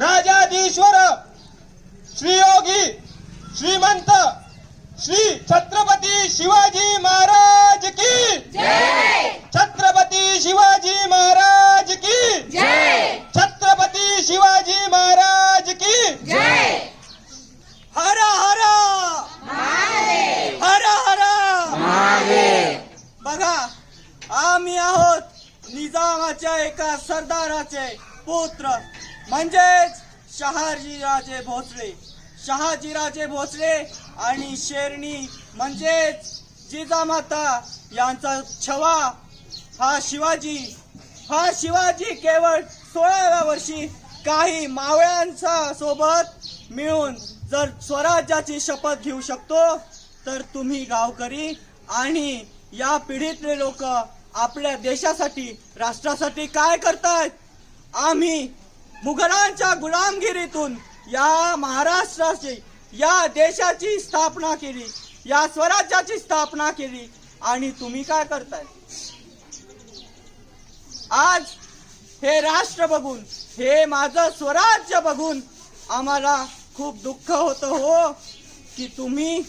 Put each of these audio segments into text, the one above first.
राजाधीश्वर श्रीयोगी श्रीमंत श्री छत्रपती शिवाजी महाराज की छत्रपती शिवाजी महाराज की छत्रपती शिवाजी महाराज की हर हर! हर हर! बघा आम्ही आहोत निजामाच्या एका सरदाराचे पुत्र. म्हणजेच शहाजीराजे भोसले. शहाजीराजे भोसले आणि शेरणी म्हणजेच जिजामाता यांचा छवा. हा शिवाजी हा शिवाजी केवळ सोळाव्या वर्षी काही मावळ्यांचा सोबत मिळून जर स्वराज्याची शपथ घेऊ शकतो तर तुम्ही गावकरी आणि या पिढीतले लोक आपल्या देशासाठी राष्ट्रासाठी काय करतात आम्ही मुघलांच्या गुलामगिरीतून या महाराष्ट्राची या देशाची स्थापना केली या स्वराज्याची स्थापना केली. आणि तुम्ही काय करताय? आज हे राष्ट्र बघून हे माझं स्वराज्य बघून आम्हाला खूप दुःख होत हो की तुम्ही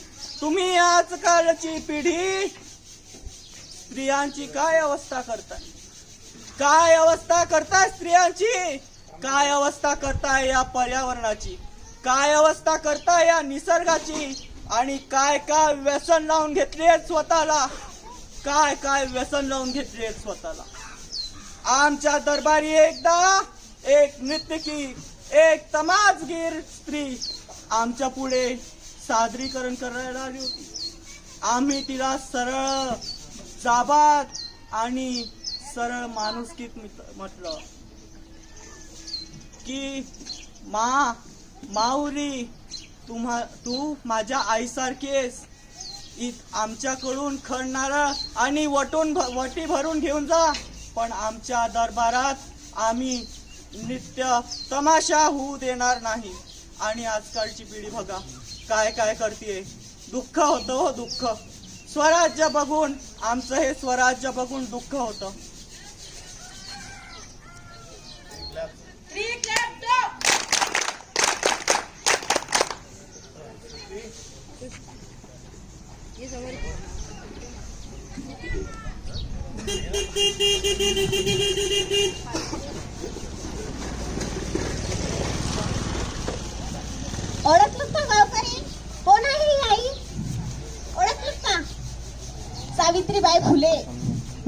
तुम्ही आजकालची पिढी स्त्रियांची काय अवस्था करताय? काय अवस्था करताय स्त्रियांची? काय अवस्था करताय या पर्यावरणाची? काय अवस्था करताय या निसर्गाची? आणि काय काय व्यसन लावून घेतली स्वतःला? काय काय व्यसन लावून घेतली स्वतःला? आमच्या दरबारी एकदा एक नृत्यकी एक तमाजगीर स्त्री आमच्या पुढे सादरीकरण करायला आली होती. आम्ही तिला सरळ जाबात आणि सरळ माणुसकीत म्हटलं. की मा माऊली तुम्हा तू माझ्या आईसारखीस इत आमच्याकडून खणणारा आणि वटून भ- वटी भरून घेऊन जा. पण आमच्या दरबारात आम्ही नित्य तमाशा होऊ देणार नाही. आणि आजकालची पिढी बघा काय काय करते दुःख होतं हो दुःख. स्वराज्य बघून आमचं हे स्वराज्य बघून दुःख होतं. ओळखलं का गावकरी? कोण आहे ही आई? ओळखलं का? सावित्रीबाई फुले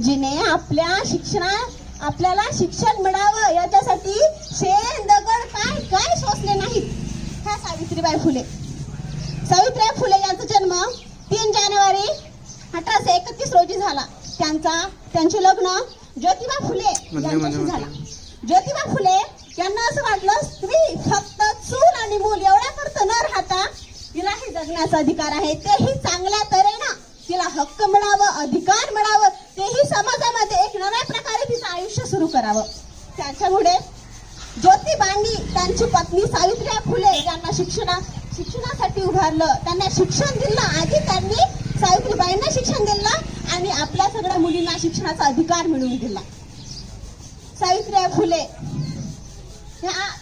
जिने आपल्या शिक्षणा आपल्याला शिक्षण मिळावं याच्यासाठी शेण दगड काय काय सोसले नाहीत? ह्या सावित्रीबाई फुले. सावित्रीबाई फुले यांचा जन्म तीन जानेवारी अठराशे एकतीस रोजी झाला. त्यांचा त्यांचे लग्न ज्योतिबा फुले यांच्याशी झाला. ज्योतिबा फुले यांना असं वाटलं स्त्री फक्त चूल आणि मूल एवढ्या करत न राहता तिलाही जगण्याचा अधिकार आहे. तेही चांगल्या तऱ्हेनं तिला हक्क मिळावं अधिकार मिळावं. तेही समाजामध्ये एक नव्या प्रकारे तिचं आयुष्य सुरू करावं. त्याच्यामुळे ज्योतिबांनी त्यांची पत्नी सावित्रीबाई फुले यांना शिक्षणा शिक्षणासाठी उभारलं. त्यांना शिक्षण दिलं. आधी त्यांनी सावित्रीबाईंना शिक्षण दिलं आणि आपल्या सगळ्या मुलींना शिक्षणाचा अधिकार मिळवून दिला. सावित्रीबाई फुले.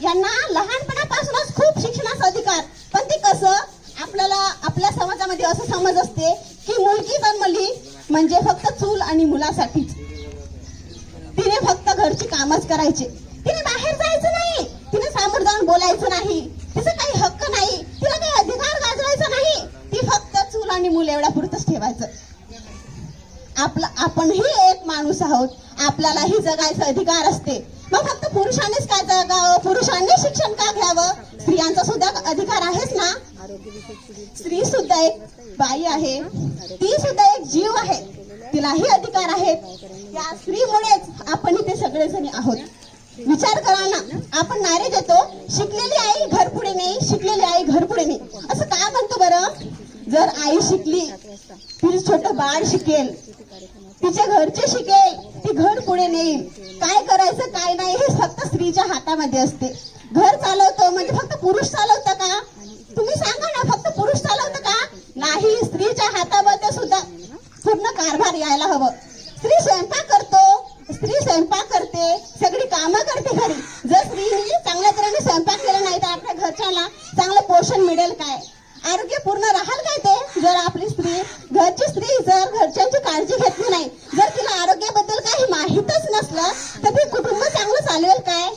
यांना लहानपणापासूनच खूप शिक्षणाचा अधिकार. पण ते कसं आपल्याला आपल्या समाजामध्ये असं समज असते की मुलगी जन्मली म्हणजे फक्त चूल आणि मुलासाठीच. तिने फक्त घरची कामच करायचे. तिने बाहेर जायचं नाही. तिने सामोर जाऊन बोलायचं नाही तिचा काही हक्क नाही तिला काही अधिकार गाजवायचा नाही ती फक्त चूल आणि मूल एवढ्या पुरतच ठेवायचं. आपला आपणही एक माणूस आहोत. आपल्यालाही जगायचा अधिकार असते. मग फक्त पुरुषांनीच काय जगावं? पुरुषांनी शिक्षण का घ्यावं? स्त्रियांचा सुद्धा अधिकार आहेच ना? स्त्री सुद्धा एक बाई आहे. ती सुद्धा एक जीव आहे. तिलाही अधिकार आहेत. या स्त्रीमुळेच आपण इथे सगळेजण आहोत. विचार करा ना. आपण नारे देतो शिकलेली आई घर पुढे नाही. शिकलेली आई घर पुढे नाही. असं का म्हणतो बरं? जर आई शिकली. तिचं छोट बाळ शिकेल. तिच्या घरचे शिकेल. ती घर पुढे नेईल. काय करायचं काय नाही हे फक्त स्त्रीच्या हातामध्ये असते. घर चालवतो म्हणजे फक्त पुरुष चालवतं का तुम्ही सांगा ना फक्त पुरुष चालवतं का नाही स्त्रीच्या हातामध्ये सुद्धा पूर्ण कारभार यायला हवं स्त्री स्वयंपाक करतो स्त्री स्वयंपाक करते सगळी कामं करते घरी जर स्त्रीने चांगल्या तऱ्हेने स्वयंपाक केला शिक्षणच नसलं तर ते कुटुंब चांगलं चालवेल काय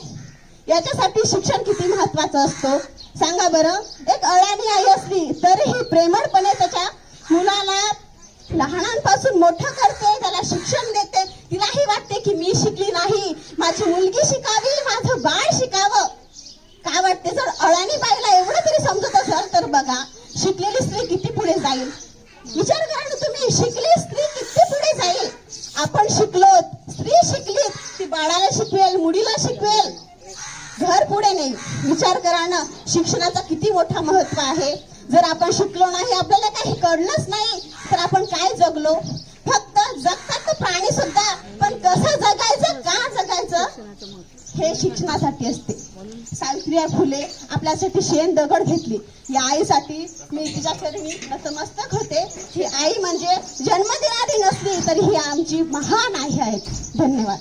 याच्यासाठी शिक्षण किती महत्वाचं असतो? सांगा बरं. एक अळाणी आई असली तरीही प्रेमळपणे त्याच्या मुलाला लहानांपासून मोठं करते त्याला शिक्षण देते. तिलाही वाटते की मी शिकली नाही. माझी मुलगी शिकावी माझं बाळ शिकावं. काय वाटते? जर अळाणी बाईला एवढं तरी समजत असेल तर बघा शिकलेली स्त्री किती पुढे जाईल? विचार करा ना तुम्ही शिकली स्त्री किती पुढे जाईल? आपण शिकलो स्त्री शिकली ती बाळाला शिकवेल मुलीला शिकवेल. नाही. विचार करा ना शिक्षणाचा किती मोठा महत्त्व आहे. जर आपण शिकलो नाही आपल्याला काही कळलंच नाही तर आपण काय जगलो? फक्त जगतात तर प्राणी सुद्धा पण कसं जगायचं का जगायचं? हे शिक्षणासाठी असते. सावित्रीबाई फुले आपल्यासाठी शेण दगड घेतली. या आईसाठी मी तिच्या मी नतमस्तक होते. ही आई म्हणजे जन्म देणारी नसली तरी ही आमची महान आई आहेत. धन्यवाद.